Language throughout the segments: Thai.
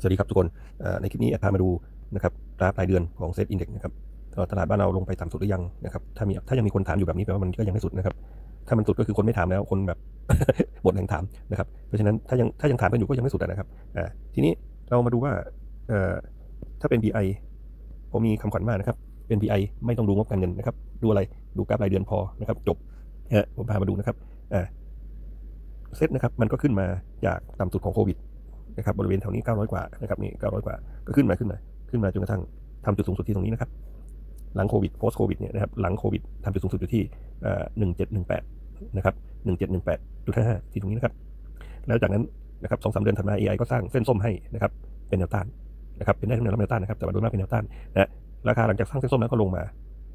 สวัสดีครับทุกคนในคลิปนี้พามาดูนะครับกราฟรายเดือนของเซตอินเด็กซ์นะครับตลาดบ้านเราลงไปต่ำสุดหรือยังนะครับถ้ามีถ้ายังมีคนถามอยู่แบบนี้แปลว่ามันก็ยังไม่สุดนะครับถ้ามันสุดก็คือคนไม่ถามแล้วคนแบบหมดแรงถามนะครับเพราะฉะนั้นถ้ายังถ้ายังถามกันอยู่ก็ยังไม่สุดนะครับทีนี้เรามาดูว่าถ้าเป็น BI ผมมีคำขวัญมากนะครับเป็น BI ไม่ต้องดูงบการเงินนะครับดูอะไรดูกราฟรายเดือนพอนะครับจบผมพามาดูนะครับเซตนะครับมันก็ขึ้นมาจากต่ำสุดของโควิด นะครับบริเวณแถวนี้ 900 กว่านะครับนี่900 กว่าก็ขึ้นมาขึ้นมาขึ้นมาจนกระทั่งทำจุดสูงสุดที่ตรงนี้นะครับหลังโควิด post โควิดเนี่ยนะครับหลังโควิดทำจุดสูงสุดอยู่ที่เอ่อ1718นะครับ1718.55ที่ตรงนี้นะครับแล้วจากนั้นนะครับสองสามเดือนถัดมา AI ก็สร้างเส้นส้มให้นะครับเป็นแนวต้านนะครับเป็นได้ทั้งแนวรับแนวต้านนะครับแต่ว่าโดยมากเป็นแนวต้านนะราคาหลังจากสร้างเส้นส้มแล้วก็ลงมา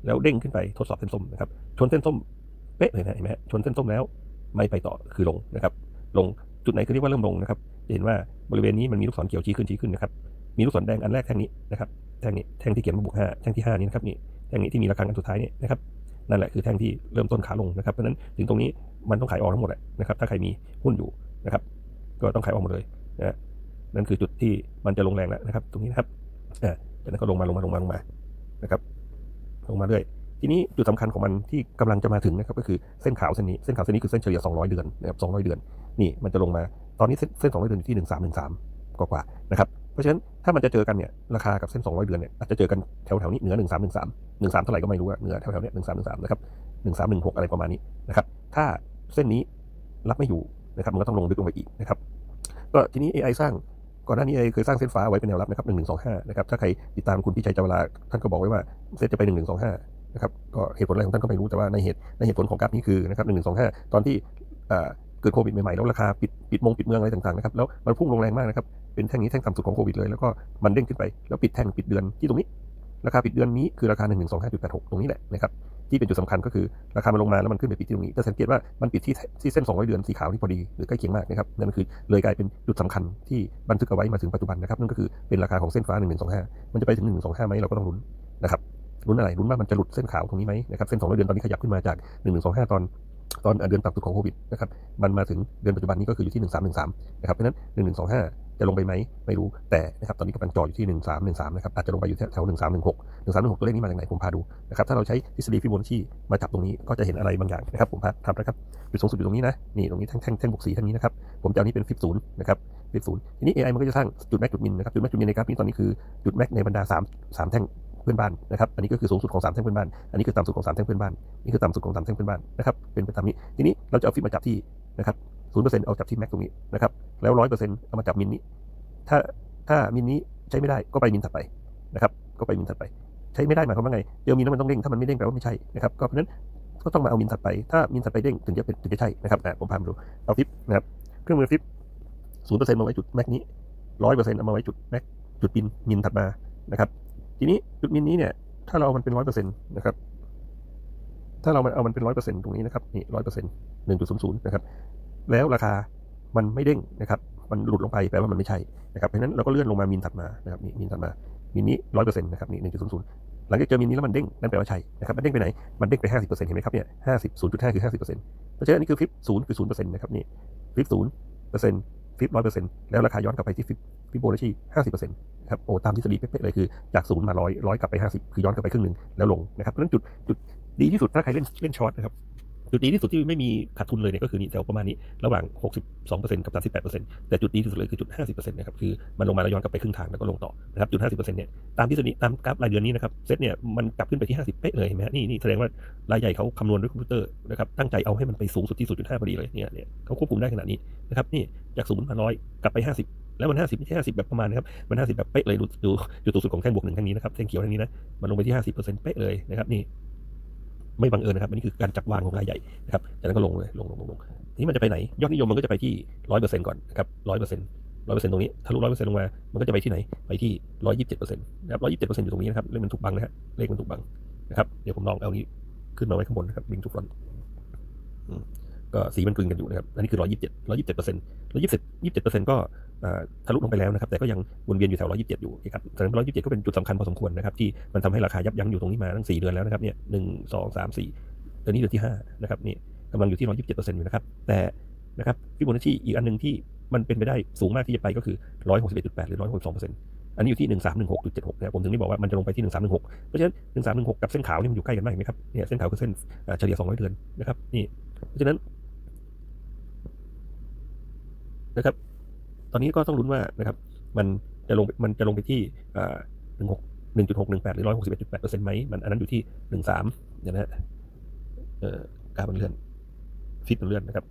แล้วเด้งขึ้นไปทดสอบเส้นส้มนะครับชนเส้นส้มเป๊ะเลยนะเห็นไหมชนเส้นส้มแล้วไม่ไปต่อคือลงนะครับลงจุดไหนคือเรียกว่าเริ่มลงนะครับ เห็นว่าบริเวณนี้มันมีลูกศรเขียวชี้ขึ้นชี้ขึ้นนะครับ มีลูกศรแดงอันแรกแท่งนี้นะครับ แท่งนี้แท่งที่เขียนว่าบวกห้าแท่งที่ห้านี้นะครับนี่แท่งนี้ที่มีระฆังอันสุดท้ายนี่นะครับนั่นแหละคือแท่งที่เริ่มต้นขาลงนะครับเพราะฉะนั้นถึงตรงนี้มันต้องขายออกทั้งหมดแหละนะครับ ถ้าใครมีหุ้นอยู่นะครับ ก็ต้องขายออกหมดเลยนะนั่นคือจุดที่มันจะลงแรงแล้วนะครับ ตรงนี้นะครับอ่าจากนั้นก็ลงมาลงมาลงมาลงมานะครับ ลงมาเรื่อยทีนี้จุดสำคัญของมันที่กำลังจะมาถึงนะครับก็คือเส้นขาวเส้นนี้เส้นขาวเส้นนี้คือเส้นเฉลี่ย 200 เดือนนะครับ200 เดือน นี่มันจะลงมา ตอนนี้เส้นเส้น200เดือนอยู่ที่1313กว่ากว่าๆนะครับเพราะฉะนั้นถ้ามันจะเจอกันเนี่ยราคากับเส้น200เดือนเนี่ยอาจจะเจอกันแถวแถวๆนี้เหนือ1313 13เท่าไหร่ก็ไม่รู้อะเหนือแถวแถวๆเนี้ย1313นะครับ1316อะไรประมาณนี้นะครับถ้าเส้นนี้รับไม่อยู่นะครับมันก็ต้องลงลึกลงไปอีกนะครับก็ทีนี้ AI สร้างก่อนหน้านี้ AI เคยสร้างเส้นฟ้าไว้เป็นแนวรับนะครับ1125นะครับถ้าใครติดตามคุณพิชัยจาวราท่านก็บอกไว้ว่าเส้นจะไป1125นะครับก็เหตุผลอะไรของท่านก็ไม่รู้แต่ว่าในเหตุในเหตุผลของกราฟนี้คือนะครับ1125ตอนที่อ่า เกิดโควิดใหม่ๆแล้วราคาปิดปิดมงปิดเมืองอะไรต่างๆนะครับแล้วมันพุ่งลงแรงมากนะครับเป็นแท่งนี้แท่งต่ำสุดของโควิดเลยแล้วก็มันเด้งขึ้นไปแล้วปิดแท่งปิดเดือนที่ตรงนี้ ราคาปิดเดือนนี้คือราคา 1125.86 ตรงนี้แหละนะครับที่เป็นจุดสำคัญก็คือราคามันลงมาแล้วมันขึ้นไปปิดที่ตรงนี้จะสังเกตว่ามันปิดที่ที่เส้น 200 เดือนสีขาวที่พอดีหรือใกล้เคียงมากนะครับนั่นคือเลยกลายเป็นจุดสำคัญที่บันทึกเอาไว้มาถึงปัจจุบันนะครับนั่นก็คือเป็นราคาของเส้นฟ้า 1125 มันจะไปถึง 1125ไหมเราก็ต้องลุ้นนะครับลุ้นอะไรลุ้นว่ามันจะหลุดเส้นขาวตรงนี้ไหมนะครับเส้น200เดือนตอนนี้ขยับขึ้นมาจาก1125 ตอน ตอนเดือนต่ำสุดของโควิดนะครับมันมาถึงเดือนปัจจุบันนี้ก็คืออยู่ที่ 1313นะครับเพราะนั้น 1125 จะลงไปไหมไม่รู้แต่นะครับตอนนี้กำลังจ่ออยู่ที่ 1313นะครับอาจจะลงไปอยู่แถว1316 1316 ตัวเลขนี้มาจากไหนผมพาดูนะครับถ้าเราใช้ทฤษฎีฟิโบนัชชีมาจับตรงนี้ก็จะเห็นอะไรบางอย่างนะครับผมพาทำนะครับจุดสูงสุดอยู่ตรงนี้นะนี่ตรงนี้แท่งแท่งแท่งบวกสีท่งนี้นะครับผมจะเอานี้เป็นฟิบศูนย์นะครับฟิบศูนย์ทีนี้ AI มันก็จะสร้างจุดแม็กจุดมินนะครับจุดแม็กจุดมินในกราฟนี้ตอนนี้คือจุดแม็กในบรรดา3 3แท่ง เพื่อนบ้านนะครับ อันนี้ก็คือสูงสุดของ3แท่งเพื่อนบ้าน อันนี้คือต่ำสุดของ3แท่งเพื่อนบ้าน นี่คือต่ำสุดของ3แท่งเพื่อนบ้านนะครับ เป็นไปตามนี้ ทีนี้เราจะเอาฟิบมาจับที่นะครับศูนย์เปอร์เซ็นต์เอาจับที่แม็กตรงนี้นะครับ แล้วร้อยเปอร์เซ็นต์เอามาจับมินนี้ ถ้าถ้ามินนี้ใช้ไม่ได้ก็ไปมินถัดไปนะครับ ก็ไปมินถัดไป ใช้ไม่ได้หมายความว่าไง เจอมินแล้วมันต้องเด้ง ถ้ามันไม่เด้งแปลว่าไม่ใช่นะครับ ก็เพราะนั้นก็ต้องมาเอามินถัดไป ถ้ามินถัดไปเด้งถึงจะเป็นถึงจะใช่นะครับผมพามาดูเอาฟิปนะครับ เครื่องมือฟิปศูนย์เปอร์เซ็นต์มาไว้จุดแม็กนี้ร้อยเปอร์เซ็นต์เอามาไว้จุดแม็กจุดมินมินถัดมานะครับ ทีนี้จุดมินนี้เนี่ยถ้าเราเอามันเป็นร้อยเปอร์เซ็นต์นะครับถ้าเราเอามันเป็นร้อยเปอร์เซ็นต์ตรงนี้นะครับนี่ร้อยเปอร์เซ็นต์หนึ่งจุดศูนย์ศูนย์นะครับแล้วราคามันไม่เด้งนะครับมันหลุดลงไปแปลว่ามันไม่ใช่นะครับเพราะนั้นเราก็เลื่อนลงมามินถัดมานะครับนี่มินถัดมามินนี้ร้อยเปอร์เซ็นต์นะครับนี่หนึ่งจุดศูนย์ศูนย์หลังจากเจอมินนี้แล้วมันเด้งนั่นแปลว่าใช่นะครับมันเด้งไปไหนมันเด้งไปห้าสิบเปอร์เซ็นต์เห็นไหมครับเนี่ยห้าสิบศูนย์จุดห้าคือห้าสิบเปอร์เซ็นต์เพราะฉะนั้นนนี้คือฟิปศูนย์คือศูนย์เปอร์เซ็นต์นะครับนี่ฟิปศูนย์เปอร์เซ็นต์ฟิปร้อยเปอร์เซ็นต์แล้วราคาย้อนกลับไปที่ฟิป ฟิปโบนัชชีห้าสิบเปอร์เซ็นต์ครับโอ้ตามทฤษฎีเป๊ะๆเลยคือจากศูนย์มาร้อยร้อยกลับไปห้าสิบคือย้อนกลับไปครึ่งหนึ่งแล้วลงนะครับเพราะฉะนั้นจุดจุดดีที่สุดถ้าใครเล่นเล่นช็อตนะครับจุดดีที่สุดที่ไม่มีขาดทุนเลยเนี่ยก็คือนี่แถวประมาณนี้ระหว่าง 62%กับ 38%แต่จุดดีที่สุดเลยคือจุด 50%นะครับคือมันลงมาแล้วย้อนกลับไปครึ่งทางแล้วก็ลงต่อนะครับจุด 50%เนี่ยตามทฤษฎีตามกราฟรายเดือนนี้นะครับเซ็ตเนี่ยมันกลับขึ้นไปที่ 50 เป๊ะเลยเห็นไหมนี่นี่แสดงว่ารายใหญ่เขาคำนวณด้วยคอมพิวเตอร์นะครับตั้งใจเอาให้มันไปสูงสุดที่0.5พอดีเลยเนี่ยเนี่ยเขาควบคุมได้ขนาดนี้นะครับนี่จากศูนย์มาร้อยกลับไป 50 แล้วมัน50ไม่ใช่50แบบประมาณนะครับ มัน50แบบเป๊ะเลยดูดูจุดสูงสุดของแท่งบวกหนึ่งแท่งนี้นะครับแท่งเขียวแท่งนี้นะมันลงไปที่50%เปอร์เซ็นต์เป๊ะเลยนะครับนี่ไม่บังเอิญนะครับอันนี้คือการจับวางของรายใหญ่นะครับจากนั้นก็ลงเลยลงลงลงลงนี้มันจะไปไหน ยอดนิยมมันก็จะไปที่ร้อยเปอร์เซ็นต์ก่อนนะครับร้อยเปอร์เซ็นต์ร้อยเปอร์เซ็นต์ตรงนี้ทะลุร้อยเปอร์เซ็นต์ลงมา มันก็จะไปที่ไหน ไปที่ร้อยยี่สิบเจ็ดเปอร์เซ็นต์นะครับร้อยยี่สิบเจ็ดเปอร์เซ็นต์อยู่ตรงนี้นะครับ เลขมันถูกบังนะฮะ เลขมันถูกบังนะครับ เดี๋ยวผมลองเอานี้ขึ้นมาไว้ข้างบนนะครับบิงทุกฟอนก็สีมันกลึงกันอยู่นะครับ อันนี้คือร้อยยี่สิบเจ็ดร้อยยี่สิบเจ็ดเปอร์เซ็นต์ร้อยยี่สิบยี่สิบเจ็ดเปอร์เซ็นต์ก็ ทะลุลงไปแล้วนะครับ แต่ก็ยังวนเวียนอยู่แถวร้อยยี่สิบเจ็ดอยู่นะครับแสดงว่าร้อยยี่สิบเจ็ดก็เป็นจุดสำคัญพอสมควรนะครับที่มันทำให้ราคายับยั้งอยู่ตรงนี้มาตั้งสี่เดือนแล้วนะครับเนี่ยหนึ่งสองสามสี่ตัวนี้เดือนที่5นะครับนี่กำลังอยู่ที่ 127%อยู่นะครับแต่นะครับฟิโบนัชชีอีกอันหนึ่งที่มันเป็นไปได้สูงมากที่จะไปก็คือ 161.8 หรือ 162%อันนี้อยู่ที่ 1316.76นะครับผมถึงได้บอกว่ามันจะลงไปที่ 1316 เพราะฉะนั้น 1316 กับเส้นขาวนี่มันอยู่ใกล้กันมากเห็นไหมครับ เนี่ยเส้นขาวคือเส้นเอ่อเฉลี่ย 200 เดือนนะครับ นี่ เพราะฉะนั้นนะครับ ตอนนี้ก็ต้องลุ้นว่านะครับมันจะลงมันจะลงไปที่เอ่อ16 1.618หกหนึ่งแปดหรือ161.8%ไหมมันอันนั้นอยู่ที่13เดี๋ยวนะฮะเอ่อกราฟมันเลื่อนฟิตมันเลื่อนนะครับ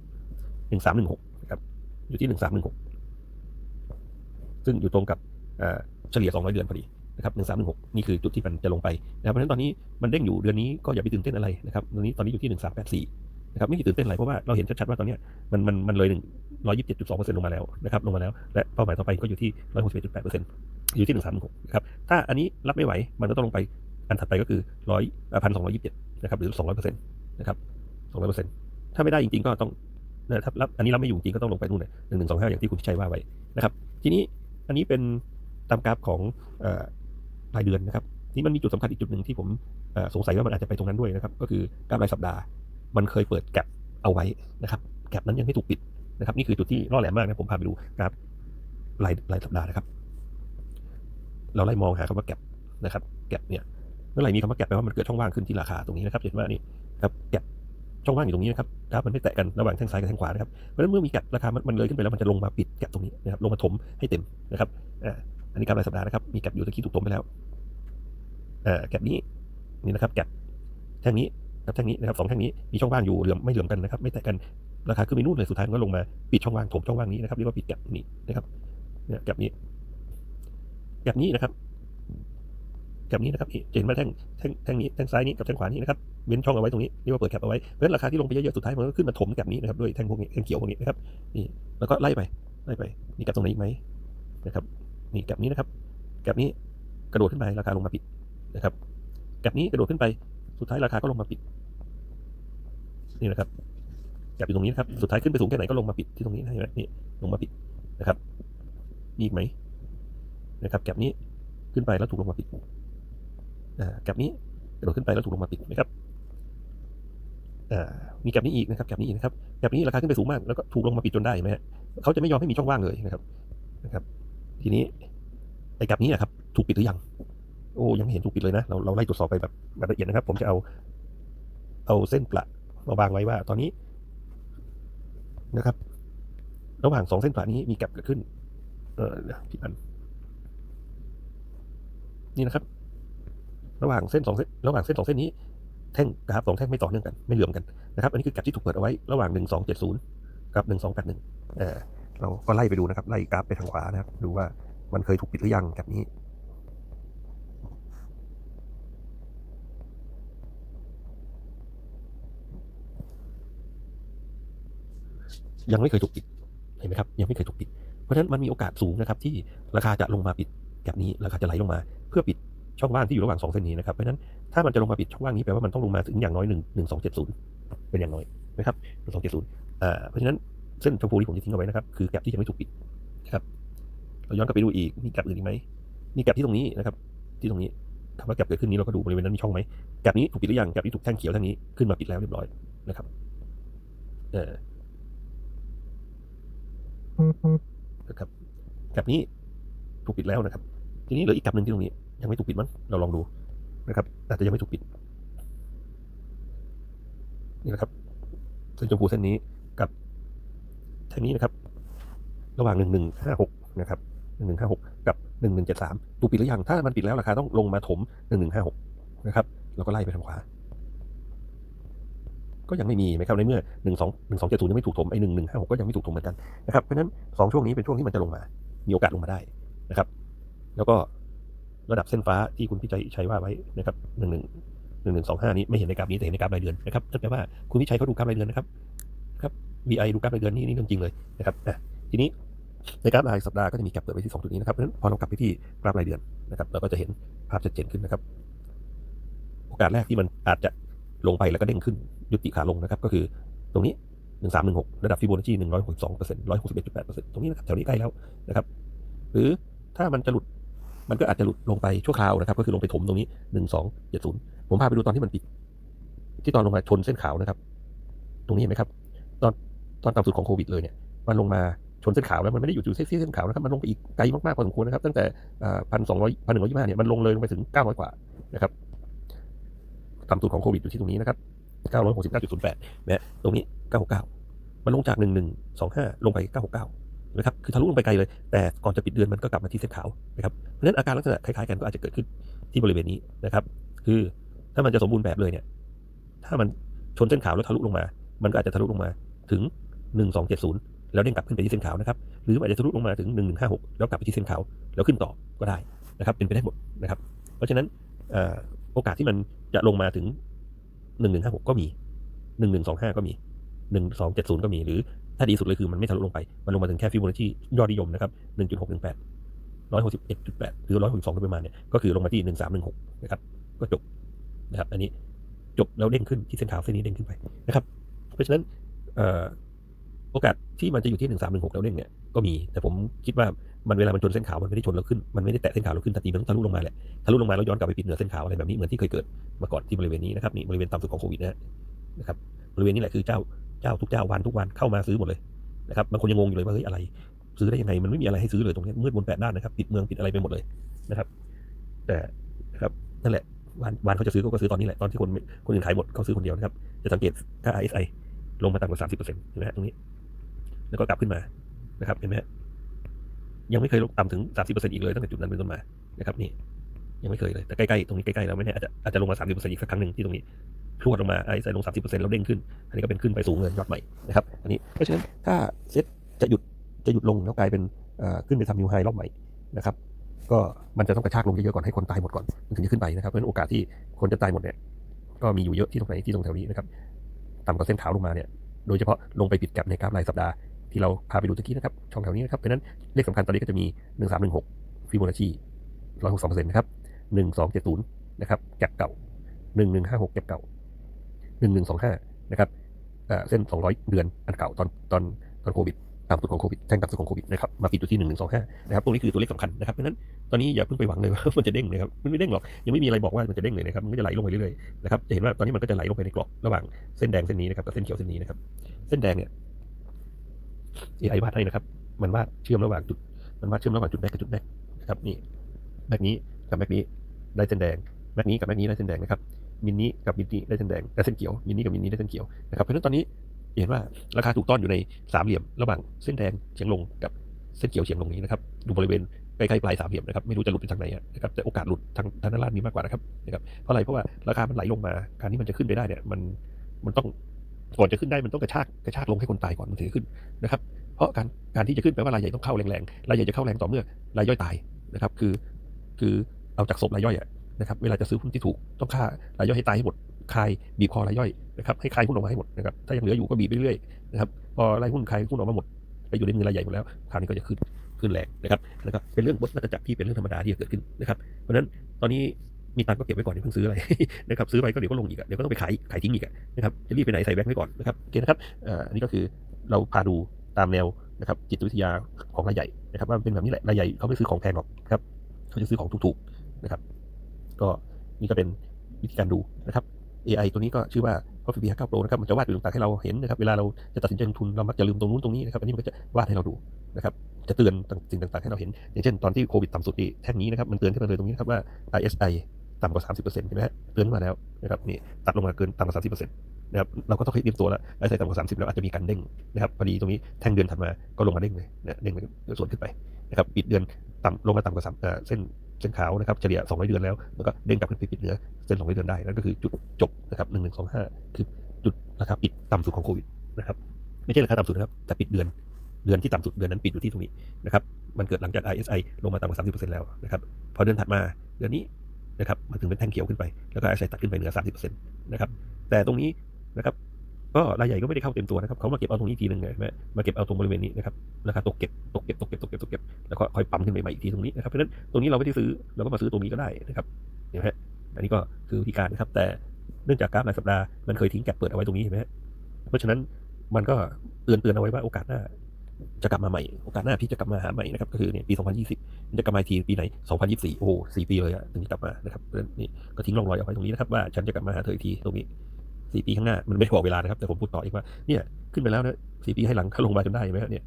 1316นะครับอยู่ที่1316ซึ่งอยู่ตรงกับเฉลี่ย200เดือนพอดีนะครับ1316นี่คือจุดที่มันจะลงไปนะครับเพราะฉะนั้นตอนนี้มันเด้งอยู่เดือนนี้ก็อย่าไปตื่นเต้นอะไรนะครับตอนนี้ตอนนี้อยู่ที่1384นะครับไม่ได้ตื่นเต้นอะไรเพราะว่าเราเห็นชัดๆว่าตอนนี้มันมันมันเลยหนึ่ง127.2%ลงมาแล้วนะครับลงมาแล้วและเป้าหมายต่อไปก็อยู่ที่161.8%อยู่ที่1316นะครับถ้าอันนี้รับไม่ไหวมันก็ต้องลงไปอันถัดไปก็คือ100 1,227นะครับหรือ200%นต์นะครับ200%ถ้าไม่ได้จริงๆก็ต้องนะถ้ารับอันนี้รับไม่อยู่จริงก็ต้องลงไปนู่นเลยหนึ่งหนึ่งสองห้าอย่างที่คุณชัยว่าไว้นะครับทีนี้อันนี้เป็นตามกราฟของรายเดือนนะครับนี่มันมีจุดสำคัญอีกจุดหนึ่งที่ผมสงสัยว่ามันอาจจะไปตรงนั้นด้วยนะครับ ก็คือกราฟรายสัปดาห์ มันเคยเปิดแกลบเอาไว้นะครับแกลบนั้นยังไม่ถูกปิดนะครับ นี่คือจุดที่ล่อแหลมมากนะผมพาไปดูกราฟรายรายสัปดาห์นะครับ เราไล่มองหาคำว่าแกลบนะครับแกลบเนี่ยเมื่อไหร่มีคำว่าแกลบแปลว่ามันเกิดช่องว่างขึ้นที่ราคาตรงนี้นะครับเห็นว่านี่ครับแกลบช่องว่างอยู่ตรงนี้นะครับกราฟมันไม่แตะกันระหว่างแท่งซ้ายกับแท่งขวานะครับเพราะฉะนั้นเมื่อมีแกลบราคามันมันเลยขึ้นไปแล้วมันจะลงมาปิดแกลบตรงนี้นะครับลงมาถมให้เต็มนะครับอ่าอันนี้กราฟรายสัปดาห์นะครับมีแกลบอยู่ตะกี้ถูกถมไปแล้วอ่าแกลบนี้นี่นะครับแกลบแท่งนี้ กับแท่งนี้นะครับสองแท่งนี้มีช่องว่างอยู่เหลื่อมไม่เหลื่อมกันนะครับไม่แตะกันราคาขึ้นไปนู่นเลยสุดท้ายมันก็ลงมาปิดช่องว่างถมช่องว่างนี้นะครับเรียกว่าปิดแกลบนี้นะครับเนี่ยแกลบนี้แกลบนี้นะครับแกลบนี้นะครับเห็นว่าแท่งแท่งแท่งนี้แท่งซ้ายนี้กับแท่งขวานี้นะครับเว้นช่องเอาไว้ตรงนี้เรียกว่าเปิดแคปเอาไว้เพราะฉะนั้นราคาที่ลงไปเยอะๆสุดท้ายมันก็ขึ้นมาถมแกลบนี้นะครับด้วยแท่งพวกนี้แท่งเขียวพวกนี้นะครับนี่แล้วก็ไล่ไปไล่ไปมีแกลบตรงไหนอีกไหมนะครับนี่แกลบนี้นะครับแกลบนี้กระโดดขึ้นไปราคาลงมาปิดนะครับแกลบนี้กระโดดขึ้นไป สุดท้ายราคาก็ลงมาปิด นี่นะครับแกลบอยู่ตรงนี้นะครับ สุดท้ายขึ้นไปสูงแค่ไหนก็ลงมาปิดที่ตรงนี้นะเห็นไหมนี่ลงมาปิดนะครับมีอีกไหมนะครับแกลบนี้ขึ้นไปแล้วถูกลงมาปิดอ่าแกลบนี้กระโดดขึ้นไปแล้วถูกลงมาปิดนะครับอ่ามีแกลบนี้อีกนะครับแกลบนี้อีกนะครับแกลบนี้ราคาขึ้นไปสูงมากแล้วก็ถูกลงมาปิดจนได้เห็นไหมฮะเขาจะไม่ยอมให้มีช่องว่างเลยนะครับนะครับ ทีนี้ไอ้แกลบนี้นะครับ ถูกปิดหรือยัง โอ้ยังไม่เห็นถูกปิดเลยนะเราเราไล่ตรวจสอบไปแบบแบบละเอียดนะครับ ผมจะเอา เอาเส้นประมาวางไว้ว่า ตอนนี้นะครับ ระหว่างสองเส้นประนี้มีแกลบเกิดขึ้น เออเดี๋ยวผิดอันนี่นะครับ ระหว่างเส้นสองเส้นระหว่างเส้นสองเส้นนี้แท่งกราฟสองแท่งไม่ต่อเนื่องกันไม่เหลื่อมกันนะครับ อันนี้คือแกลบที่ถูกเปิดเอาไว้ระหว่าง1270กับ1281อ่าเราก็ไล่ไปดูนะครับ ไล่กราฟไปทางขวานะครับ ดูว่ามันเคยถูกปิดหรือยังแกลบนี้ ยังไม่เคยถูกปิดเห็นไหมครับยังไม่เคยถูกปิด เพราะฉะนั้นมันมีโอกาสสูงนะครับที่ราคาจะลงมาปิดแกลบนี้ราคาจะไหลลงมา เพื่อปิดช่องว่างที่อยู่ระหว่างสองเส้นนี้นะครับเพราะฉะนั้นถ้ามันจะลงมาปิดช่องว่างนี้แปลว่ามันต้องลงมาถึงอย่างน้อยหนึ่งหนึ่งสองเจ็ดศูนย์เป็นอย่างน้อยนะครับหนึ่งสองเจ็ดศูนย์อ่าเพราะฉะนั้นเส้นชมพูที่ผมจะทิ้งเอาไว้นะครับคือแกลบที่ยังไม่ถูกปิดนะครับเราย้อนกลับไปดูอีกมีแกลบอื่นอีกไหมมีแกลบที่ตรงนี้นะครับ ที่ตรงนี้คำว่าแกลบเกิดขึ้นนี้เราก็ดูบริเวณนั้นมีช่องไหมแกลบนี้ถูกปิดหรือยังแกลบที่ถูกแท่งเขียวแท่งนี้ขึ้นมาปิดแล้วเรียบร้อยนะครับเออ นะครับกลบนี้ถูกปิดแล้วนะครับ ทีนี้เหลืออีกกลบหนึ่งที่ตรงนี้ ยังไม่ถูกปิดมั้งเราลองดูนะครับอาจจะยังไม่ถูกปิดนี่นะครับเส้นชมพูเส้นนี้กับแท่งนี้นะครับ ระหว่างหนึ่งหนึ่งห้าหกนะครับหนึ่งหนึ่งห้าหกกับหนึ่งหนึ่งเจ็ดสามถูกปิดหรือยังถ้ามันปิดแล้วราคาต้องลงมาถมหนึ่งหนึ่งห้าหกนะครับ แล้วก็ไล่ไปทางขวา ก็ยังไม่มีไหมครับในเมื่อหนึ่งสองหนึ่งสองเจ็ดศูนย์ยังไม่ถูกถมไอ้หนึ่งหนึ่งห้าหกก็ยังไม่ถูกถมเหมือนกันนะครับเพราะฉะนั้นสองช่วงนี้เป็นช่วงที่มันจะลงมา มีโอกาสลงมาได้นะครับ แล้วก็ระดับเส้นฟ้าที่คุณพิชัยใช้ว่าไว้นะครับหนึ่งหนึ่งหนึ่งหนึ่งสองห้านี้ไม่เห็นในกราฟนี้แต่เห็นในกราฟรายเดือนนะครับนั่นแปลว่าคุณพิชัยเขาดูกราฟรายเดือนนะครับครับ VI ดูกราฟรายเดือนนี่นี่เรื่องจริงเลยนะครับอะทีนี้ในกราฟรายสัปดาห์ก็จะมีแกลบเปิดไว้ที่สองจุดนี้นะครับเพราะฉะนั้นพอเรากลับไปที่กราฟรายเดือนนะครับเราก็จะเห็นภาพชัดเจนขึ้นนะครับ โอกาสแรกที่มันอาจจะลงไปแล้วก็เด้งขึ้น ยุติขาลงนะครับ ก็คือตรงนี้หนึ่งสามหนึ่งหกระดับฟิโบนัชชีหนึ่งร้อยหกสองเปอร์เซ็นต์ร้อยหกสิบเอ็ดจุดแปดเปอร์เซ็นต์ตรงนี้นะครับแถวนี้ใกล้แล้วนะครับ หรือถ้ามันจะหลุดมันก็อาจจะหลุดลงไปชั่วคราวนะครับ ก็คือลงไปถมตรงนี้หนึ่งสองเจ็ดศูนย์ผมพาไปดูตอนที่มันปิด ที่ตอนลงมาชนเส้นขาวนะครับ ตรงนี้เห็นไหมครับ ตอนตอนต่ำสุดของโควิดเลยเนี่ยมันลงมาชนเส้นขาวแล้วมันไม่ได้อยู่อยู่เส้นเส้นขาวนะครับมันลงไปอีกไกลมากๆพอสมควรนะครับ ตั้งแต่พันสองร้อยพันหนึ่งร้อยยี่ห้าเนี่ยมันลงเลยลงไปถึงเก้าร้อยกว่านะครับต่ำสุดของโควิดอยู่ที่ตรงนี้นะครับ เก้าร้อยหกสิบเก้าจุดศูนย์แปดนะตรงนี้เก้าหกเก้ามันลงจากหนึ่งหนึ่งสองห้าลงไปเก้าหกเก้านะครับคือทะลุลงไปไกลเลย แต่ก่อนจะปิดเดือนมันก็กลับมาที่เส้นขาวนะครับเพราะฉะนั้นอาการลักษณะคล้ายๆกันก็อาจจะเกิดขึ้นที่บริเวณนี้นะครับคือถ้ามันจะสมบูรณ์แบบเลยเนี่ยถ้ามันชนเส้นขาวแล้วทะลุลงมา มันก็อาจจะทะลุลงมาถึง 1270 แล้วเด้งกลับขึ้นไปที่เส้นขาวนะครับหรืออาจจะทะลุลงมาถึง 1156 แล้วกลับไปที่เส้นขาวแล้วขึ้นต่อก็ได้นะครับเป็นไปได้หมดนะครับ เพราะฉะนั้นโอกาสที่มันจะลงมาถึง หนึ่งหนึ่งห้าหกก็มีหนึ่งหนึ่งสองห้าก็มีหนึ่งสองเจ็ดศูนย์ก็มีหรือถ้าดีสุดเลยคือมันไม่ทะลุลงไป มันลงมาถึงแค่ฟิโบนัชชียอดนิยมนะครับหนึ่งจุดหกหนึ่งแปดร้อยหกสิบเอ็ดจุดแปดหรือร้อยหกสิบสองโดยประมาณเนี่ยก็คือลงมาที่หนึ่งสามหนึ่งหกนะครับ ก็จบนะครับ อันนี้จบแล้วเด้งขึ้นที่เส้นขาวเส้นนี้เด้งขึ้นไปนะครับ เพราะฉะนั้น โอกาสที่มันจะอยู่ที่หนึ่งสามหนึ่งหกแล้วเด้งเนี่ยก็มี แต่ผมคิดว่ามันเวลามันชนเส้นขาวมันไม่ได้ชนแล้วขึ้น มันไม่ได้แตะเส้นขาวแล้วขึ้นทันทีมันต้องทะลุลงมาแหละทะลุลงมาแล้วย้อนกลับไปปิดเหนือเส้นขาวอะไรแบบนี้เหมือนที่เคยเกิดมาก่อนที่บริเวณนี้นะครับนี่บริเวณต่ำสุดของโควิดนะนะครับบริเวณนี้แหละคือเจ้าเจ้าทุกเจ้าวันทุกวันเข้ามาซื้อหมดเลยนะครับบางคนยังงงอยู่เลยว่าเฮ้ยอะไร ซื้อได้ยังไงมันไม่มีอะไรให้ซื้อเลยตรงนี้มืดบนแปดด้านนะครับปิดเมืองปิดอะไรไปหมดเลยนะครับ แต่นะครับนั่นแหละวานวานเขาจะซื้อเขาก็ซื้อตอนนี้แหละตอนที่คนคนอื่นขายหมดเขาซื้อคนเดียวนะครับจะสังเกตค่า RSI ลงมาต่ำกว่า30%เห็นไหมฮะตรงนี้ แล้วก็กลับขึ้นมานะครับเห็นไหมยังไม่เคยลงต่ำถึง30%อีกเลยตั้งแต่จุดนั้นเป็นต้นมานะครับนี่ยังไม่เคยเลยแต่ใกล้ๆตรงนี้ใกล้ๆแล้วไม่แน่อาจจะอาจจะลงมา30%อีกสักครั้งหนึ่งที่ตรงนี้พรวดลงมา RSI ลง30%แล้วเด้งขึ้น อันนี้ก็เป็นขึ้นไปสูงเลยยอดใหม่นะครับอันนี้เพราะฉะนั้นถ้าเซ็ตจะหยุดจะหยุดลงแล้วกลายเป็นขึ้นไปทำนิวไฮรอบใหม่นะครับก็มันจะต้องกระชากลงเยอะๆก่อนให้คนตายหมดก่อนมันถึงจะขึ้นไปนะครับเพราะฉะนั้นโอกาสที่คนจะตายหมดเนี่ยก็มีอยู่เยอะที่ตรงไหนที่ตรงแถวนี้นะครับต่ำกว่าเส้นขาวลงมาเนี่ยโดยเฉพาะลงไปปิดแกลบในกราฟรายสัปดาห์ ที่เราพาไปดูตะกี้นะครับ ช่องแถวนี้นะครับเพราะนั้นเลขสำคัญตอนนี้ก็จะมี 1316ฟิโบนัชชี162%นะครับ1270นะครับแก็บเก่า 1156แก็บเก่า 1125นะครับเส้น 200 เดือนอันเก่าตอนตอนตอนโควิดต่ำสุดของโควิดแท่งต่ำสุดของโควิดนะครับมาปิดอยู่ที่1125นะครับตรงนี้คือตัวเลขสำคัญนะครับเพราะนั้นตอนนี้อย่าเพิ่งไปหวังเลยว่ามันจะเด้งนะครับมันไม่เด้งหรอกยังไม่มีอะไรบอกว่ามันจะเด้งเลยนะครับมันก็จะไหลลงไปเรื่อยๆนะครับจะเห็นว่าตอนนี้มันก็จะไหลลงไปในกรอบระหว่างเส้นแดงเส้นนี้นะครับกับเส้นเขียวเส้นนี้นะครับเส้นแดงเนี่ย AI วาดให้นะครับ มันวาดเชื่อมระหว่างจุด มันวาดเชื่อมระหว่างจุดแบกกับจุดแบกนะครับนี่แบกนี้กับแบกนี้ได้เส้นแดงแบกนี้กับแบกนี้ได้เส้นแดงนะครับมินนี้กับมินนี้ได้เส้นแดงได้เส้นเขียวมินนี้กับมินนี้ได้เส้นเขียวนะครับเพราะฉะนั้นตอนนี้เห็นว่าราคาถูกต้อนอยู่ในสามเหลี่ยมระหว่างเส้นแดงเฉียงลงกับเส้นเขียวเฉียงลงนี้นะครับดูบริเวณใกล้ๆปลายสามเหลี่ยมนะครับไม่รู้จะหลุดไปทางไหนนะครับแต่โอกาสหลุดทางทางด้านล่างมีมากกว่านะครับนะครับเพราะอะไรเพราะว่าราคามันไหลลงมาการที่มันจะขึ้นไปได้เนี่ยมันมันต้อง ก่อนจะขึ้นได้มันต้องกระชากกระชากลงให้คนตายก่อนมันถึงขึ้นนะครับ เพราะการการที่จะขึ้นแปลว่ารายใหญ่ต้องเข้าแรงๆรายใหญ่จะเข้าแรงต่อเมื่อรายย่อยตายนะครับ คือคือเอาจากศพรายย่อยนะครับเวลาจะซื้อหุ้นที่ถูกต้องฆ่ารายย่อยให้ตายให้หมดคายบีบคอรายย่อยนะครับให้คายหุ้นออกมาให้หมดนะครับถ้ายังเหลืออยู่ก็บีบไปเรื่อยๆนะครับพอรายหุ้นคายหุ้นออกมาหมดไปอยู่ในมือรายใหญ่หมดแล้วคราวนี้ก็จะขึ้นขึ้นแรงนะครับแล้วก็เป็นเรื่องบทวัฏจักรที่เป็นเรื่องธรรมดาที่จะเกิดขึ้นนะครับเพราะฉะนั้นตอนนี้ มีตังก็เก็บไว้ก่อนอย่าเพิ่งซื้ออะไรนะครับซื้อไปก็เดี๋ยวก็ลงอีกเดี๋ยวก็ต้องไปขายขายทิ้งอีกนะครับจะรีบไปไหนใส่แบงค์ไว้ก่อนนะครับโอเคนะครับเอ่ออันนี้ก็คือเราพาดูตามแนวนะครับจิตวิทยาของรายใหญ่นะครับว่าเป็นแบบนี้แหละรายใหญ่เขาไม่ซื้อของแพงหรอกครับเขาจะซื้อของถูกๆนะครับ ก็นี่ก็เป็นวิธีการดูนะครับ AI ตัวนี้ก็ชื่อว่า Coffee VR 9 Pro นะครับมันจะวาดอยู่ต่างๆให้เราเห็นนะครับเวลาเราจะตัดสินใจลงทุนเรามักจะลืมตรงนู้นตรงนี้นะครับอันนี้มันก็จะวาดให้เราดูนะครับจะเตือนสิ่งต่างๆให้เราเห็น อย่างเช่นตอนที่โควิดต่ำสุดนี่แท่งนี้นะครับมันเตือนขึ้นมาเลยตรงนี้นะครับว่า ISI ต่ำกว่า 30%เห็นไหมฮะเตือนมาแล้วนะครับนี่ตัดลงมาเกินต่ำกว่า 30%นะครับเราก็ต้องเตรียมตัวแล้ว ISI ต่ำกว่า 30 แล้วอาจจะมีการเด้งนะครับพอดีตรงนี้แท่งเดือนถัดมาก็ลงมาเด้งเลยนะเด้งเลยส่วนขึ้นไปนะครับปิดเดือนต่ำลงมาต่ำกว่าสามเอ่อเส้นเส้นขาวนะครับเฉลี่ย200เดือนแล้วแล้วก็เด้งกลับขึ้นไปปิดเหนือเส้น200เดือนได้นั่นก็คือจุดจบนะครับ1125 คือจุดราคาปิดต่ำสุดของโควิดนะครับไม่ใช่ราคาต่ำสุดนะครับแต่ปิดเดือนเดือนที่ต่ำสุดเดือนนั้นปิดอยู่ที่ตรงนี้นะครับมันเกิดหลังจาก ISI ลงมาต่ำกว่า30%แล้วนะครับพอเดือนถัดมาเดือนนี้ นะครับมาถึงเป็นแท่งเขียวขึ้นไปแล้วก็ ISI ตัดขึ้นไปเหนือ 30%นะครับแต่ตรงนี้นะครับก็รายใหญ่ก็ไม่ได้เข้าเต็มตัวนะครับเขามาเก็บเอาตรงนี้อีกทีหนึ่งไงไหมมาเก็บเอาตรงบริเวณนี้นะครับราคาตกเก็บตกเก็บตกเก็บตกเก็บตกเก็บแล้วก็ค่อยปั๊มขึ้นไปใหม่อีกทีตรงนี้นะครับเพราะฉะนั้นตรงนี้เราไม่ได้ซื้อเราก็มาซื้อตรงนี้ก็ได้นะครับเห็นไหมอันนี้ก็คือวิธีการนะครับ แต่เนื่องจากกราฟรายสัปดาห์มันเคยทิ้งแก็บเปิดเอาไว้ตรงนี้เห็นไหมเพราะฉะนั้นมันก็เตือนเตือนเอาไว้ว่าโอกาสหน้า จะกลับมาใหม่ โอกาสหน้าพี่จะกลับมาหาใหม่นะครับ ก็คือเนี่ยปี 2020 จะกลับมาทีปีไหน 2024 โอ้โหสี่ปีเลยอะถึงจะกลับมานะครับนี่ก็ทิ้งร่องรอยเอาไว้ตรงนี้นะครับว่าฉันจะกลับมาหาเธออีกทีตรงนี้สี่ปีข้างหน้ามันไม่บอกเวลานะครับแต่ผมพูดต่ออีกว่าเนี่ยขึ้นไปแล้วนะสี่ปีให้หลังเขาลงมาจนได้ไหมครับเนี่ย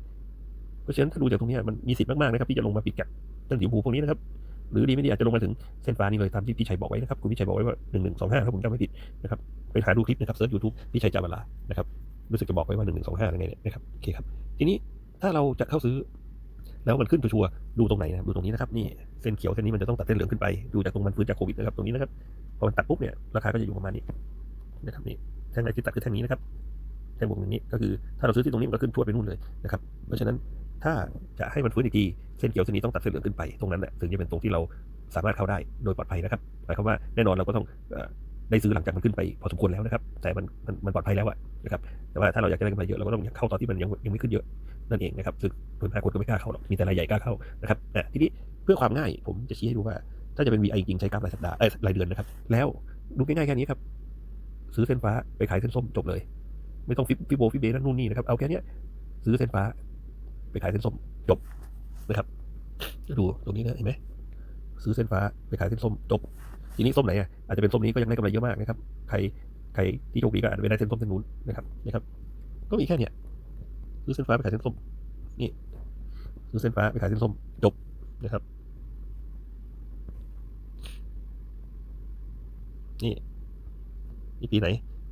เพราะฉะนั้นถ้าดูจากตรงนี้มันมีสิทธิ์มากๆนะครับที่จะลงมาปิดแก็บเส้นสีชมพูพวกนี้นะครับหรือดีไม่ดีอาจจะลงมาถึงเส้นฟ้านี่เลยตามที่พี่ชัยบอกไว้นะครับคุณพี่ชัยบอกไว้ว่าหนึ่งหนึ่งสองห้าถ้าผมจำไม่ผิดนะครับไปหาดูคลิปนะครับเซิร์ชยูทูบพี่ชัยจาบาลานะครับรู้สึกจะบอกไว้ว่าหนึ่งหนึ่งสองห้ายังไงเนี่ยนะครับโอเคครับทีนี้ ถ้าเราจะเข้าซื้อ แล้วมันขึ้นชัวร์ดูตรงไหนนะดูตรงนี้นะครับนี่เส้นเขียวเส้นนี้มันจะต้องตัดเส้นเหลืองขึ้นไปดูจากตรงมันฟื้นจากโควิดนะครับตรงนี้นะครับพอมันตัดปุ๊บเนี่ยราคาก็จะอยู่ประมาณนี้นะครับนี่แท่งแรที่ตัดคือแท่งนี้นะครับแท่งบวกอย่างนี้ก็คือถ้าเราซื้อที่ตรงนี้มันก็ขึ้นทั่วไปนู่นเลยนะครับเพราะฉะนั้นถ้าจะให้มันฟื้นอีกทีเส้นเขียวเส้นนี้ต้องตัดเส้นเหลืองขึ้นไปตรงนั้นนะถึงจะเป็นตรงที่เราสามารถเข้าได้โดยปลอดภัยนะครับหมายความว่าแน่นอนเราก็ต้องเได้ซื้อหลังจากมันขึ้นไปพอสมควรแล้วนะครับ แต่มันมันมันปลอดภัยแล้วอะนะครับแต่ว่าถ้าเราอยากจะได้กำไรเยอะเราก็ต้องเข้าตอนที่มันยังยังไม่ขึ้นเยอะนั่นเองนะครับซึ่งโดยมาคนก็ไม่กล้าเข้าหรอกมีแต่รายใหญ่กล้าเข้านะครับอะทีนี้เพื่อความง่ายผมจะชี้ให้ดูว่า ถ้าจะเป็น VI จริงใช้กราฟรายสัปดาห์เอ้ยรายเดือนนะครับ แล้วดูง่ายๆแค่นี้ครับ ซื้อเส้นฟ้าไปขายเส้นส้มจบเลย ไม่ต้องฟิฟิโบฟิเบนั่นนู่นนี่นะครับเอาแค่นี้ซื้อเส้นฟ้า ไปขายเส้นส้มจบนะครับดูตรงนี้นะเห็นไหมซื้อเส้นฟ้าไปขายเส้นส้มจบ ทีนี้ส้มไหนอะอาจจะเป็นส้มนี้ก็ยังได้กำไรเยอะมากนะครับ ใครใครที่โชคดีก็อาจจะไปได้เส้นส้มเส้นนู้นนะครับนะครับ ก็มีแค่เนี้ยซื้อเส้นฟ้าไปขายเส้นส้มนี่ซื้อเส้นฟ้าไปขายเส้นส้มจบนะครับ นี่นี่ปีไหน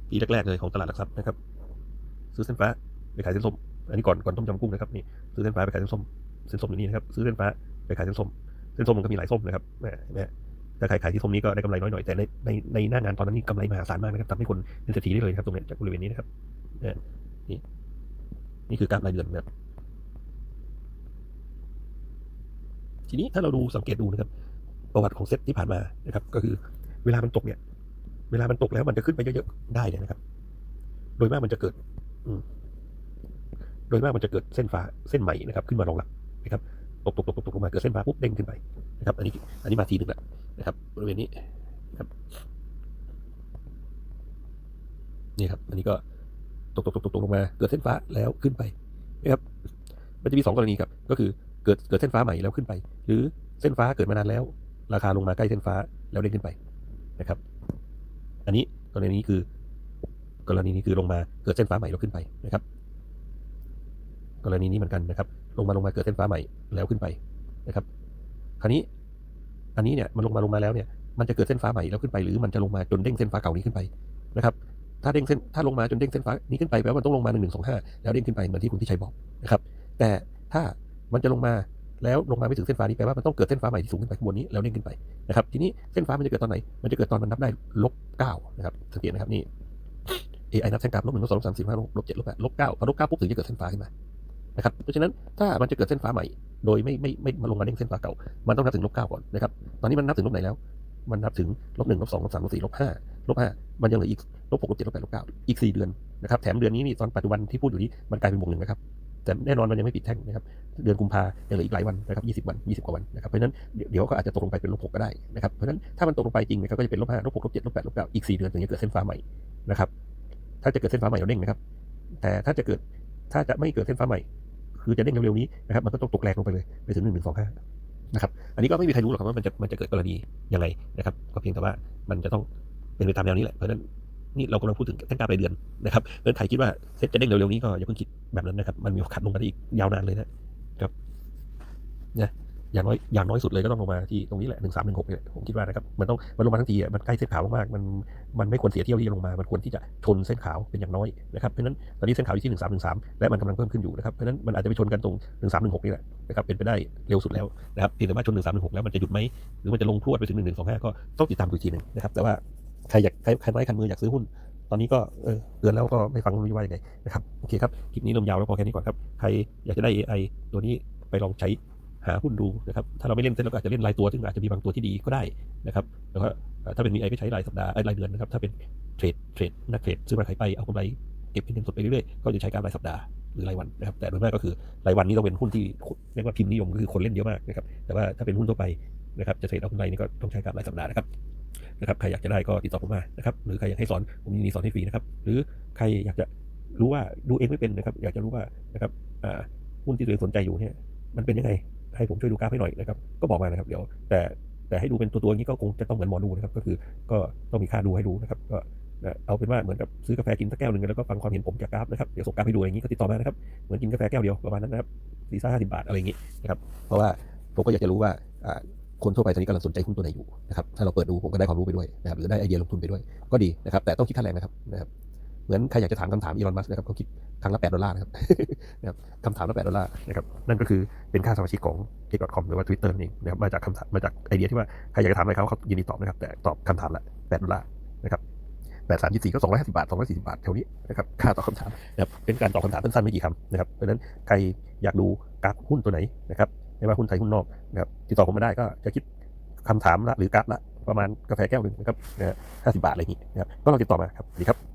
ปีแรกๆเลยของตลาดหลักทรัพย์นะครับ ซื้อเส้นฟ้าไปขายเส้นส้มอันนี้ก่อนก่อนต้มยำกุ้งนะครับนี่ซื้อเส้นฟ้าไปขายเส้นส้มเส้นส้มอยู่นี่นะครับซื้อเส้นฟ้าไปขายเส้นส้มเส้นส้มมันก็มีหลายส้มนะครับแหม เห็นไหมถ้าใครขายที่ส้มนี้ก็ได้กำไรน้อยหน่อยแต่ในในในหน้างานตอนนั้นนี่กำไรมหาศาลมากนะครับทำให้คนเป็นเศรษฐีได้เลยครับตรงเนี้ยจากบริเวณนี้นะครับเนี่ยนี่นี่คือการรายเดือนนะครับทีนี้ถ้าเราดูสังเกตดูนะครับ ประวัติของเซตที่ผ่านมานะครับ ก็คือเวลามันตกเนี่ย เวลามันตกแล้วมันจะขึ้นไปเยอะๆได้เนี่ยนะครับ โดยมากมันจะเกิด อืโดยมากมันจะเกิดเส้นฟ้าเส้นใหม่นะครับ ขึ้นมารองรับนะครับ ตกตกตกตกตกลงมาเกิดเส้นฟ้าปุ๊บเด้งขึ้นไปนะครับ อันนี้อันนี้มาทีหนึ่งแล้วนะครับบริเวณนี้นะครับนี่ครับ อันนี้ก็ตกตกตกตกตกลงมาเกิดเส้นฟ้าแล้วขึ้นไปนะครับมันจะมีสองกรณีครับ ก็คือเกิดเกิดเส้นฟ้าใหม่แล้วขึ้นไป หรือเส้นฟ้าเกิดมานานแล้ว ราคาลงมาใกล้เส้นฟ้าแล้วเด้งขึ้นไปนะครับ อันนี้กรณีนี้คือกรณีนี้คือลงมาเกิดเส้นฟ้าใหม่แล้วขึ้นไปนะครับ กรณีนี้เหมือนกันนะครับ ลงมาลงมาเกิดเส้นฟ้าใหม่แล้วขึ้นไปนะครับ คราวนี้ อันนี้เนี่ยมันลงมาลงมาแล้วเนี่ย มันจะเกิดเส้นฟ้าใหม่แล้วขึ้นไปหรือมันจะลงมาจนเด้งเส้นฟ้าเก่านี้ขึ้นไปนะครับถ้าเด้งเส้นถ้าลงมาจนเด้งเส้นฟ้านี้ขึ้นไปแปลว่ามันต้องลงมาหนึ่งหนึ่งสองห้าแล้วเด้งขึ้นไปเหมือนที่คุณที่ชัยบอกนะครับ แต่ถ้ามันจะลงมาแล้วลงมาไม่ถึงเส้นฟ้านี้แปลว่ามันต้องเกิดเส้นฟ้าใหม่ที่สูงขึ้นไปข้างบนนี้แล้วเด้งขึ้นไปนะครับ ทีนี้เส้นฟ้ามันจะเกิดตอนไหน มันจะเกิดตอนมันนับได้ลบเก้านะครับสังเกตนะครับนี่ AI นับเส้นกราฟลบหนึ่งลบสองลบสามสี่ห้าลบเจ็ดลบแปดลบเก้าพอลบเก้าปุ๊บถึงจะเกิดเส้นฟ้าขึ้นมา นะครับเพราะฉะนั้นถ้ามันจะเกิดเส้นฟ้าใหม่ โดยไม่ไม่ไม่มาลงมาเด้งเส้นฟ้าเก่า มันต้องนับถึงลบเก้าก่อนนะครับตอนนี้มันนับถึงลบไหนแล้ว มันนับถึงลบหนึ่งลบสองลบสามลบสี่ลบห้าลบห้ามันยังเหลืออีกลบหกลบเจ็ดลบแปดลบเก้าอีกสี่เดือนนะครับแถมเดือนนี้นี่ตอนปัจจุบันที่พูดอยู่นี้มันกลายเป็นบวกหนึ่งนะครับแต่แน่นอนมันยังไม่ปิดแท่งนะครับเดือนกุมภายังเหลืออีกหลายวันนะครับ20วัน20กว่าวันนะครับเพราะฉะนั้นเดี๋ยวเดี๋ยวก็อาจจะตกลงไปเป็นลบหกก็ได้นะครับเพราะฉะนั้นถ้ามันตกลงไปจริงนะครับก็จะเป็นลบห้าลบหกลบเจ็ดลบแปดลบเก้าอีกสี่เดือนถึงจะเกิดเส้นฟ้าใหม่นะครับถ้าจะเกิดเส้นฟ้าใหม่เราเด้งนะครับ แต่ถ้าจะเกิดถ้าจะไม่เกิดเส้นฟ้าใหม่ คือจะเด้งเร็วๆนี้นะครับมันก็ต้องตกแรงลงไปเลยไปถึงหนึ่งหนึ่งสองห้านะครับอันนี้ก็ไม่มีใครรู้หรอกครับว่ามันจะมันจะเกิดกรณียังไงนะครับก็เพียงแต่ว่ามันจะต้องเป็นไปตามแนวนี้แหละเพราะฉะนั้นนี่เรากำลังพูดถึงเส้นกราฟรายเดือนนะครับเพราะฉะนั้นใครคิดว่าเซ็ตจะเด้งเร็วๆนี้ก็อย่าเพิ่งคิดแบบนั้นนะครับมันมีโอกาสลงมาได้อีกยาวนานเลยนะ อย่างน้อยอย่างน้อยสุดเลยก็ต้องลงมาที่ตรงนี้แหละหนึ่งสามหนึ่งหกเนี่ยผมคิดว่านะครับมันต้องมันลงมาทั้งทีอะมันใกล้เส้นขาวมากๆมันมันไม่ควรเสียเที่ยวที่จะลงมา มันควรที่จะชนเส้นขาวเป็นอย่างน้อยนะครับเพราะนั้นตอนนี้เส้นขาวอยู่ที่หนึ่งสามหนึ่งสามและมันกำลังเพิ่มขึ้นอยู่นะครับเพราะนั้นมันอาจจะไปชนกันตรงหนึ่งสามหนึ่งหกนี่แหละนะครับเป็นไปได้เร็วสุดแล้วนะครับเพียงแต่ว่าชนหนึ่งสามหนึ่งหกแล้วมันจะหยุดไหมหรือมันจะลงพรวดไปถึงหนึ่งหนึ่งสองห้าก็ต้องติดตามดูอีกทีหนึ่งนะครับแต่ว่าใครอยากใครใครไม้คันมืออยากซื้อหุ้นตอนนี้ก็เออเตือนแล้วก็ไม่ฟังไม่ว่ายังไงนะครับ โอเคครับ คลิปนี้ลมยาวแล้วพอแค่นี้ก่อนครับ ใครอยากจะได้ AI ตัวนี้ไปลองใช้ หาหุ้นดูนะครับถ้าเราไม่เล่นเซ็ตเราก็อาจจะเล่นรายตัวซึ่งอาจจะมีบางตัวที่ดีก็ได้นะครับแล้วก็ถ้าเป็น VI ก็ใช้รายสัปดาห์เอ้ยรายเดือนนะครับถ้าเป็นเทรดเทรดนักเทรดซื้อมาขายไปเอากำไรเก็บเป็นเงินสดไปเรื่อยๆก็จะใช้การรายสัปดาห์หรือรายวันนะครับแต่โดยมากก็คือรายวันนี้ต้องเป็นหุ้นที่เรียกว่าพิมพ์นิยมก็คือคนเล่นเยอะมากนะครับแต่ว่าถ้าเป็นหุ้นทั่วไปนะครับจะเทรดเอากำไรนี่ก็ต้องใช้การรายสัปดาห์นะครับนะครับใครอยากจะได้ก็ติดต่อผมมานะครับหรือใครอยากให้สอนผมยินดีสอนให้ฟรีนะครับหรือใครอยากจะรู้ว่าดูเองไม่เป็นนะครับ อยากจะรู้ว่านะครับหุ้นที่ตัวเองสนใจอยู่เนี่ยมันเป็นยังไง ให้ผมช่วยดูกราฟให้หน่อยนะครับ ก็บอกมานะครับ เดี๋ยวแต่แต่ให้ดูเป็นตัวตัวอย่างนี้ก็คงจะต้องเหมือนหมอดูนะครับ ก็คือก็ต้องมีค่าดูให้ดูนะครับ ก็เอาเป็นว่าเหมือนกับซื้อกาแฟกินสักแก้วหนึ่งแล้วก็ฟังความเห็นผมจากกราฟนะครับ เดี๋ยวส่งกราฟให้ดูอย่างนี้ก็ติดต่อมานะครับ เหมือนกินกาแฟแก้วเดียวประมาณนั้นนะครับสี่ห้าสิบบาทอะไรอย่างนี้นะครับ เพราะว่าผมก็อยากจะรู้ว่าอ่าคนทั่วไปตอนนี้กำลังสนใจหุ้นตัวไหนอยู่นะครับ ถ้าเราเปิดดูผมก็ได้ความรู้ไปด้วยนะครับ หรือได้ไอเดียลงทุนไปด้วย ก็ดีนะครับ แต่ต้องคิดค่าแรงนะครับนะครับ เหมือนใครอยากจะถามคำถามอีลอนมัสนะครับเขาคิดครั้งละ 8 ดอลลาร์นะครับนะครับคำถามละ 8 ดอลลาร์นะครับนั่นก็คือเป็นค่าสมาชิกของ x.com หรือว่า Twitter นั่นเองนะครับมาจากคำถามมาจากไอเดียที่ว่าใครอยากจะถามอะไรเขาเขายินดีตอบนะครับแต่ตอบคำถามละ 8 ดอลลาร์นะครับ8 3 24ก็250บาท240บาทแถวนี้นะครับค่าตอบคำถามนะครับเป็นการตอบคำถามสั้นๆไม่กี่คำนะครับเพราะฉะนั้นใครอยากดูกราฟหุ้นตัวไหนนะครับไม่ว่าหุ้นไทยหุ้นนอกนะครับติดต่อผมมาได้ก็จะคิดคำถามละหรือกราฟละประมาณกาแฟแก้วหนึ่งนะครับนะฮะ50บาทอะไรอย่างนี้นะครับก็ลองติดต่อมาครับดีครับ